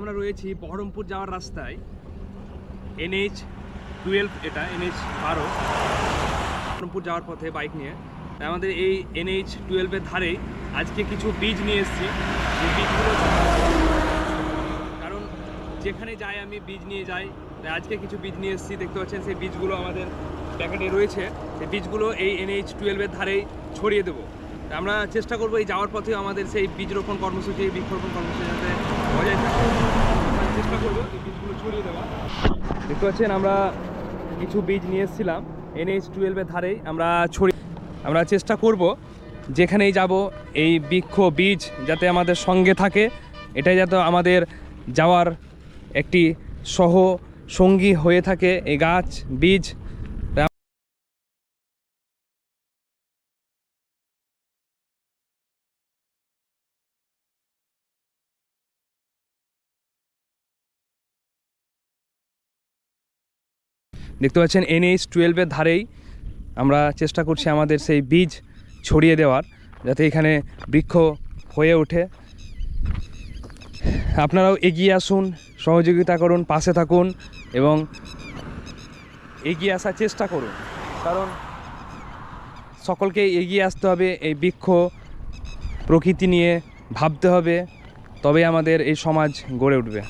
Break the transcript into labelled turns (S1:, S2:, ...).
S1: আমরা রয়েছি বহরমপুর যাওয়ার রাস্তায়। এনএইচ টুয়েলভ এটা এনএইচ বারো। বহরমপুর যাওয়ার পথে বাইক নিয়ে। আমাদের এই এনএইচ টুয়েলভের ধারেই আজকে কিছু বীজ নিয়ে এসেছি। বীজগুলো কারণ যেখানে যাই আমি বীজ নিয়ে যাই, তাই আজকে কিছু বীজ নিয়ে এসেছি। দেখতে পাচ্ছেন সেই বীজগুলো আমাদের প্যাকেটে রয়েছে। সেই বীজগুলো এই এনএইচ টুয়েলভের ধারেই ছড়িয়ে দেবো। আমরা চেষ্টা করব এই যাওয়ার পথে আমাদের সেই বীজ রোপণ কর্মসূচি বৃক্ষরোপণ কর্মসূচি যাতে বজায় থাকে। চেষ্টা করব এই বীজগুলো ছড়িয়ে দেওয়া দেখতে পাচ্ছেন, আমরা কিছু বীজ নিয়ে এসেছিলাম। এনএইচ টুয়েলভের ধারেই আমরা ছড়িয়ে আমরা চেষ্টা করব যেখানেই যাব এই বৃক্ষ বীজ যাতে আমাদের সঙ্গে থাকে। এটাই যাতে আমাদের যাওয়ার একটি সহ সঙ্গী হয়ে থাকে এই গাছ, বীজ। দেখতে পাচ্ছেন এনএইচ টুয়েলভের ধারেই আমরা চেষ্টা করছি আমাদের সেই বীজ ছড়িয়ে দেওয়ার, যাতে এখানে বৃক্ষ হয়ে ওঠে। আপনারাও এগিয়ে আসুন, সহযোগিতা করুন, পাশে থাকুন এবং এগিয়ে আসার চেষ্টা করুন। কারণ সকলকে এগিয়ে আসতে হবে, এই বৃক্ষ প্রকৃতি নিয়ে ভাবতে হবে তবে আমাদের এই সমাজ গড়ে উঠবে।